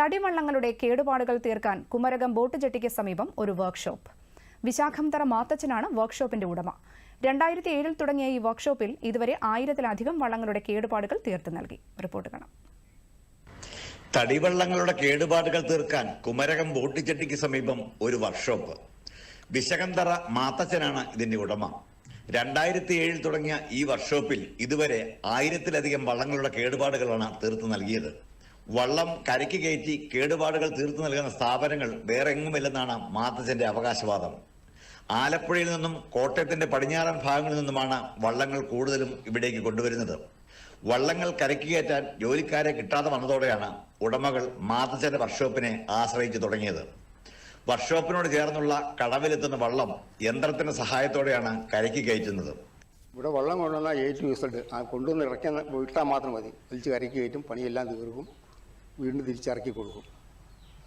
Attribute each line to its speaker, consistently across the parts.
Speaker 1: തടിവള്ളങ്ങളുടെ കേടുപാടുകൾ തീർക്കാൻ കുമരകം ബോട്ട് ജെട്ടിക്ക് സമീപം ഒരു വർക്ക്ഷോപ്പ് വിശാഖംതറ മാത്തച്ചനാണ് വർക്ക്ഷോപ്പിന്റെ ഉടമ. രണ്ടായിരത്തി ഏഴിൽ തുടങ്ങിയ ഈ വർക്ക്ഷോപ്പിൽ ഇതുവരെ ആയിരത്തിലധികം വള്ളങ്ങളുടെ കേടുപാടുകൾ തീർത്തു നൽകി. റിപ്പോർട്ട് കാണാം.
Speaker 2: തടിവള്ളങ്ങളുടെ കേടുപാടുകൾ തീർക്കാൻ കുമരകം ജെട്ടിക്ക് സമീപം ഒരു വർക്ക്ഷോപ്പ് വിശകന്തറ മാത്തച്ഛനാണ് ഇതിന്റെ ഉടമ. രണ്ടായിരത്തി ഏഴിൽ തുടങ്ങിയ ഈ വർക്ക്ഷോപ്പിൽ ഇതുവരെ ആയിരത്തിലധികം വള്ളങ്ങളുടെ കേടുപാടുകളാണ് തീർത്തു നൽകിയത്. വള്ളം കരയ്ക്ക് കയറ്റി കേടുപാടുകൾ തീർത്തു നൽകുന്ന സ്ഥാപനങ്ങൾ വേറെ എങ്ങുമില്ലെന്നാണ് മാത്തച്ഛന്റെ അവകാശവാദം. ആലപ്പുഴയിൽ നിന്നും കോട്ടയത്തിന്റെ പടിഞ്ഞാറൻ ഭാഗങ്ങളിൽ നിന്നുമാണ് വള്ളങ്ങൾ കൂടുതലും ഇവിടേക്ക് കൊണ്ടുവരുന്നത്. വള്ളങ്ങൾ കരയ്ക്ക് കയറ്റാൻ ജോലിക്കാരെ കിട്ടാതെ വന്നതോടെയാണ് ഉടമകൾ മാതച്ചന്റെ വർക്ക്ഷോപ്പിനെ ആശ്രയിച്ചു തുടങ്ങിയത്. വർക്ക്ഷോപ്പിനോട് ചേർന്നുള്ള കടവിലെത്തുന്ന വള്ളം യന്ത്രത്തിന്റെ സഹായത്തോടെയാണ് കരയ്ക്ക് കയറ്റുന്നത്.
Speaker 3: ഇവിടെ വള്ളം കൊണ്ടുവന്നാൽ ഏറ്റവും ടു ഇസഡ് ആ കൊണ്ടുവന്ന് ഇറക്കാൻ വിട്ടാൽ മാത്രം മതി. വലിച്ച് കരയ്ക്ക് കയറ്റും പണിയെല്ലാം തീർക്കും. വീണ്ടും തിരിച്ചിറക്കി കൊടുക്കും.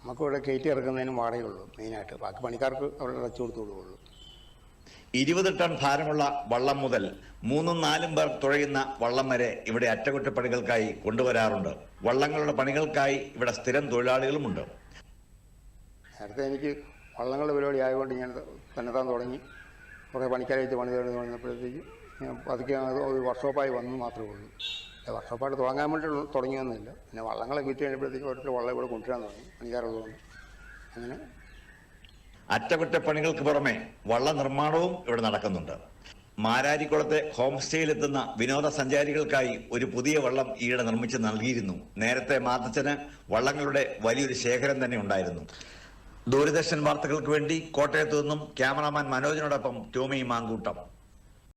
Speaker 3: നമുക്ക് ഇവിടെ കയറ്റി ഇറക്കുന്നതിനും വാടകയുള്ളൂ മെയിനായിട്ട്. ബാക്കി പണിക്കാർക്ക് അവിടെ അടച്ചു കൊടുത്തു കൊടുക്കുള്ളൂ
Speaker 2: ഇരുപത് ടൺ ഭാരമുള്ള വള്ളം മുതൽ മൂന്നും നാലും പേർ തുഴയുന്ന വള്ളം വരെ ഇവിടെ അറ്റകുറ്റപ്പണികൾക്കായി കൊണ്ടുവരാറുണ്ട്. വള്ളങ്ങളുടെ പണികൾക്കായി ഇവിടെ സ്ഥിരം തൊഴിലാളികളുമുണ്ട്.
Speaker 3: നേരത്തെ എനിക്ക് വള്ളങ്ങളുടെ പരിപാടി ആയതുകൊണ്ട് ഞാൻ തന്നെത്താൻ തുടങ്ങി. കുറേ പണിക്കാരെ വെച്ച് പണി തുടങ്ങി തുടങ്ങിയപ്പോഴത്തേക്ക് ഞാൻ പതുക്കെ ഒരു ഒരു വർക്ക്ഷോപ്പായി വന്നു മാത്രമേ ഉള്ളൂ. അല്ല, വർക്ക്ഷോപ്പായിട്ട് തുടങ്ങാൻ വേണ്ടി തുടങ്ങിയൊന്നുമില്ല. പിന്നെ വള്ളങ്ങളെ വിറ്റ് കഴിഞ്ഞപ്പോഴത്തേക്ക് ഒരു വള്ളം ഇവിടെ കൊണ്ടുവരാൻ തുടങ്ങി. പണിക്കാരുള്ളതുകൊണ്ട് അങ്ങനെ.
Speaker 2: അറ്റകുറ്റപ്പണികൾക്ക് പുറമെ വള്ള നിർമ്മാണവും ഇവിടെ നടക്കുന്നുണ്ട്. മാരാരിക്കുളത്തെ ഹോം സ്റ്റേയിലെത്തുന്ന വിനോദസഞ്ചാരികൾക്കായി ഒരു പുതിയ വള്ളം ഈയിടെ നിർമ്മിച്ച് നൽകിയിരുന്നു. നേരത്തെ മാതച്ചന് വള്ളങ്ങളുടെ വലിയൊരു ശേഖരം തന്നെ ഉണ്ടായിരുന്നു. ദൂരദർശൻ വാർത്തകൾക്ക് വേണ്ടി കോട്ടയത്തു നിന്നും ക്യാമറാമാൻ മനോജിനോടൊപ്പം ടോമി മാങ്കൂട്ടം.